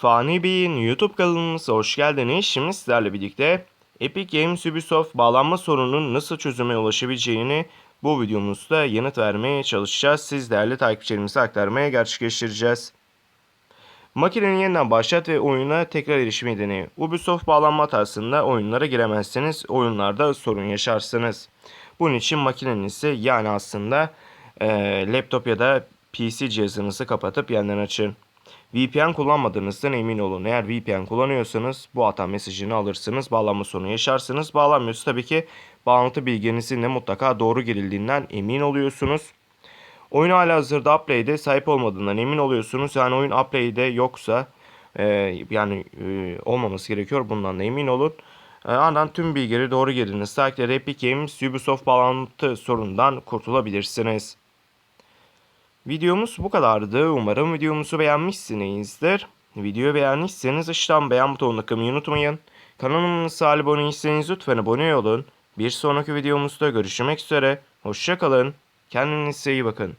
Fani Bey'in YouTube kanalımıza hoş geldiniz. Şimdi sizlerle birlikte Epic Games Ubisoft bağlanma sorununun nasıl çözüme ulaşabileceğini bu videomuzda yanıt vermeye çalışacağız. Siz değerli takipçilerimize aktarmaya gerçekleştireceğiz. Makineni yeniden başlat ve oyuna tekrar erişimi deneyin. Ubisoft bağlanma hatasında oyunlara giremezseniz oyunlarda sorun yaşarsınız. Bunun için makinenizi yani aslında eee, laptop ya da PC cihazınızı kapatıp yeniden açın. VPN kullanmadığınızdan emin olun. Eğer VPN kullanıyorsanız bu hata mesajını alırsınız. Bağlanma sorunu yaşarsınız. Bağlanmıyorsa tabii ki bağlantı bilginizin de mutlaka doğru girildiğinden emin oluyorsunuz. Oyun hala hazırda Uplay'de sahip olmadığından emin oluyorsunuz. Yani oyun Uplay'de yoksa e, yani e, olmaması gerekiyor. Bundan da emin olun. E, ardından tüm bilgileri doğru girdiğiniz takdirde Epic Games Ubisoft bağlantı sorundan kurtulabilirsiniz. Videomuz bu kadardı. Umarım videomuzu beğenmişsinizdir. Videoyu beğendiyseniz aşağıdan beğen butonuna tıklamayı unutmayın. Kanalımıza abone değilseniz lütfen abone olun. Bir sonraki videomuzda görüşmek üzere. Hoşçakalın. Kendinize iyi bakın.